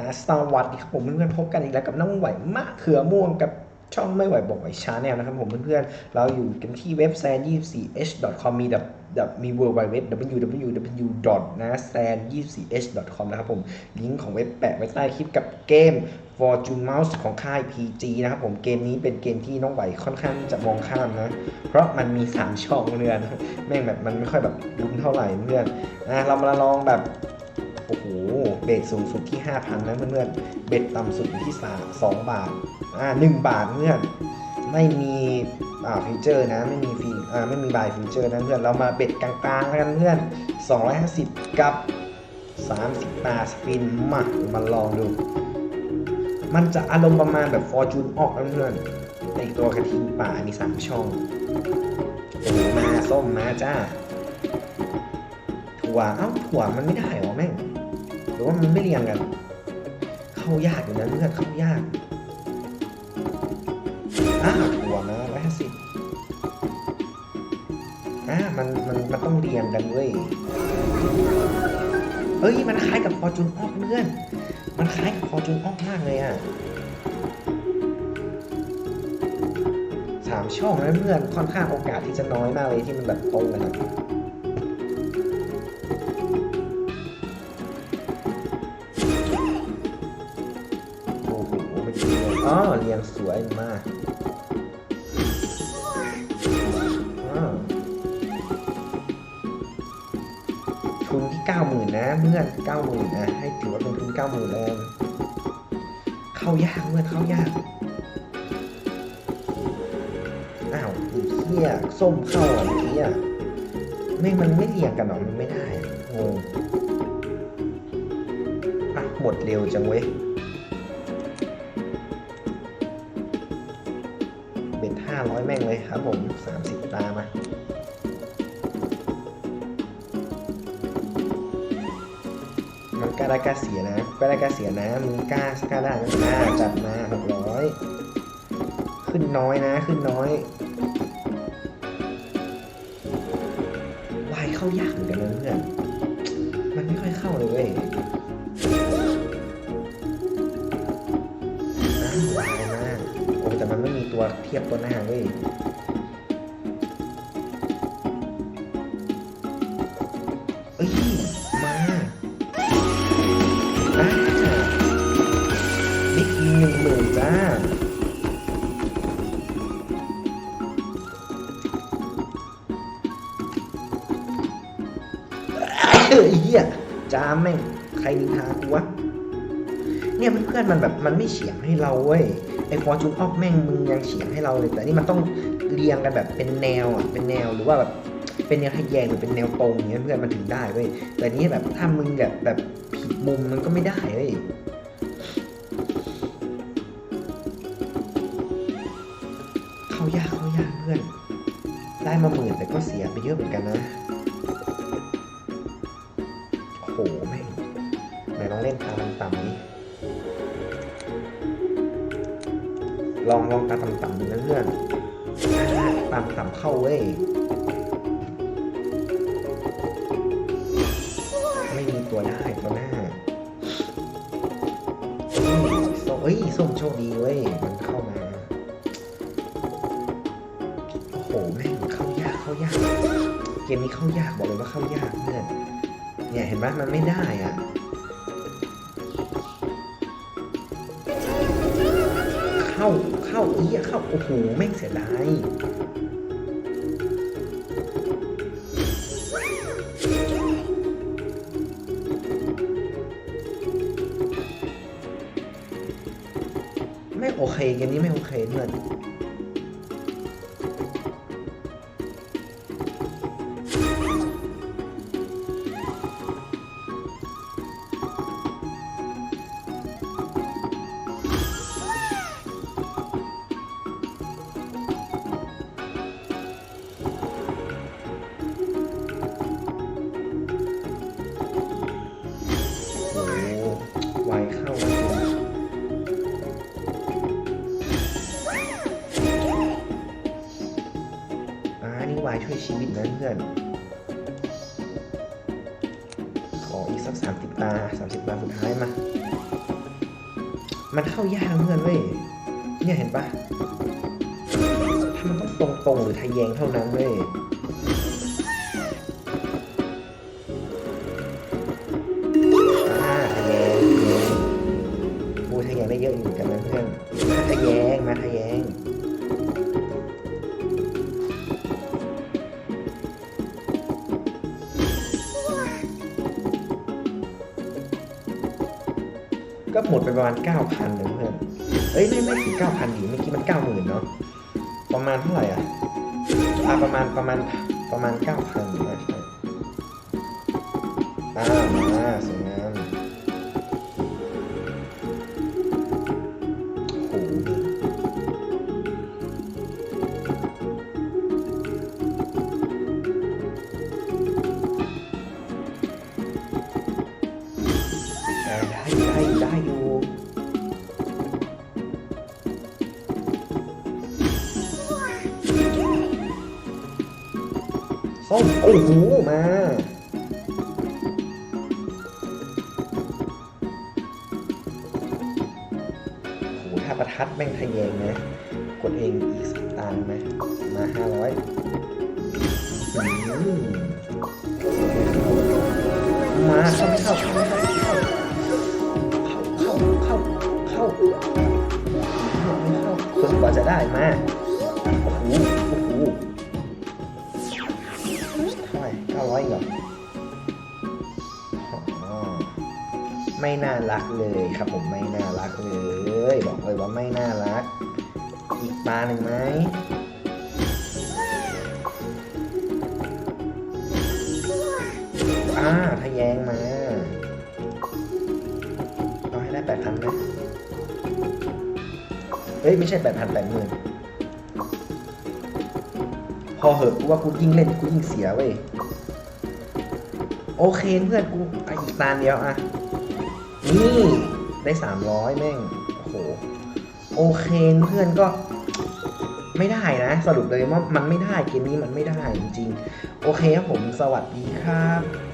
อ่าสวัสดีครับผมเพื่อนๆพบกันอีกแล้วกับน้องไหวมะเขือม่วงกับช่องไม่ไหวบอกไหวชาแนลนะครับผมเพื่อนๆเราอยู่กันที่เว็บ s a n 2 4 h com มีแบบแบบมี w w w www n a s a n 2 4 h com นะครับผมลิงก์ของเว็บแปะไว้ใต้คลิปกับเกม Fortune Mouse ของค่าย PG นะครับผมเกมนี้เป็นเกมที่น้องไหวค่อนข้างจะมองข้ามนะ เพราะมันมี 3 ช่องเพื่อนแม่งแบบมันไม่ค่อยแบบลุ้นเท่าไหร่เพื่อนอะเรามาลองแบบ บสสูงสุดที่ 5,000นะเพื่อนๆเบสต่ำสุดที่3 2บาทอ่า1บาทเพื่อนไม่มีอ่าฟิวเจอร์นะไม่มีฟีอ่าไม่มีบายฟิวเจอร์นะเพื่อนเรามาเบ็ดกลางๆแล้วกันเพื่อน 250 กับ 30บาทสปินมามาลองดู มันจะอารมณ์ประมาณแบบฟอร์จูนออกนะเพื่อนในตัวกระทิงป่ามี3ช่องโอ้มาส้มมาจ้าถั่วเอ้าถั่วมันไม่ได้หรอแม่ง หรือว่ามันไม่เรียงกัน เข้ายากอยู่นะเลือดเข้ายากอ้าวถั่วนะร้อยห้าสิบอ่ามันมันมันต้องเรียงกันเว้ยเอ้ยมันคล้ายกับฟอจูนออกเพื่อน มันคล้ายกับฟอจูนออกมากเลยอะสามช่องนะเพื่อนค่อนข้างโอกาสที่จะน้อยมากเลยที่มันแบบตรงกันอะ อ๋อเรียงสวยมากอ้าวทุนที่เก้าหมื่นนะเพื่อนเก้าหมื่นนะให้ถือว่าเป็นทุนเก้าหมื่นแล้วเข้ายากเพื่อนเข้ายากอ้าวเหี้ยส้มเข้าอะเมื่อกี้อะไม่มันไม่เรียงกันหรอมันไม่ได้งงอะหมดเร็วจังเว้ย เบ็ดห้าร้อยแม่งเลยครับผมสามสิบตามามันกล้าได้กล้าเสียนะกล้าได้กล้าเสียนะมึงกล้ากล้าได้นะอ่าจัดมาหกร้อยขึ้นน้อยนะขึ้นน้อยวายเข้ายากเหมือนกันนะเพื่อนมันไม่ค่อยเข้าเลยเว้ย ไม่มีตัวเทียบตัวหน้าเว้ยเอ้ย มาอ่าบิ๊กอีหนึ่งหมื่นจ้าเฮ้ยเหี้ยจ้าแม่ง ใครนินทากูวะ เนี่ยเพื่อนๆมันแบบมันไม่เฉียงให้เราเว้ยไอ้ฟอร์จูนออกแม่งมึงยังเฉียงให้เราเลย แต่นี่มันต้องเรียงกันแบบเป็นแนวอะเป็นแนวหรือว่าแบบเป็นแนวทะแยงหรือเป็นแนวตรงอย่างเงี้ยเพื่อนมันถึงได้เว้ยแต่นี่แบบถ้ามึงแบบแบบผิดมุมมันก็ไม่ได้เว้ยเข้ายากเข้ายากเพื่อน ได้มาหมื่นแต่ก็เสียไปเยอะเหมือนกันนะโอ้โหแม่งไหนลองเล่นตาต่ำนี้ ลองลองตาต่ำๆดูนะเพื่อนตามต่ำเข้าเว้ย ไม่มีตัวได้ตัวหน้าเฮ้ยส้มเอ้ยส้มโชคดีเว้ย มันเข้ามา โอ้โห แม่งเข้ายากเข้ายาก เกมนี้เข้ายากบอกเลยว่าเข้ายากเพื่อน เนี่ยเห็นไหมมันไม่ได้อะ เข้าเข้าอี้เข้าโอ้โหแม่งเสียดายไม่โอเคกันี้ไม่โอเคเพื่อนานี่ไวช่วยชีวิตนะเพื่อน ขออีกสักสามสิบตาสามสิบตาสุดท้ายมา มันเข้ายากเพื่อนเว้ย เนี่ยเห็นปะถ้ามันต้องตรงตรงๆหรือทะแยงเท่านั้นเว้ย ก็หมดไปประมาณ 9,000เลยเพื่อนเอ้ยไม่ไม่ถึง9,000ดิเมื่อกี้มัน 90,000เนาะประมาณเท่าไหร่อะอ่าประมาณประมาณประมาณ9,000อยู่นใช่อ่ามาสวย ส้มโอ้โหมาโหถ้าประทัดแม่งทะแยงนะกดเองอีกสิบตังไหมมาห้าร้อยมาเข้าไม่เข้าเข้าเข้าเข้าเข้าเข้าเข้าไม่เข้าจนกว่าจะได้มาโอ้โหโอ้โห อยหรออ๋อไม่น่ารักเลยครับผมไม่น่ารักเลย บอกเลยว่าไม่น่ารัก อีกปลาหนึ่งไหมอ่าทะแยงมาเอาให้ได้แปดพันไหมเฮ้ย ไม่ใช่แปดพันแปดหมื่นพอเหอะกูว่ากูยิ่งเล่นกูยิ่งเสียเว้ย โอเคเพื่อนกูอีกตาเดียวอะ นี่ได้สามร้อยแม่ง โอ้โห โอเคเพื่อนก็ไม่ได้นะ สรุปเลยว่ามันไม่ได้เกมนี้มันไม่ได้จริงๆ โอเคครับผมสวัสดีครับ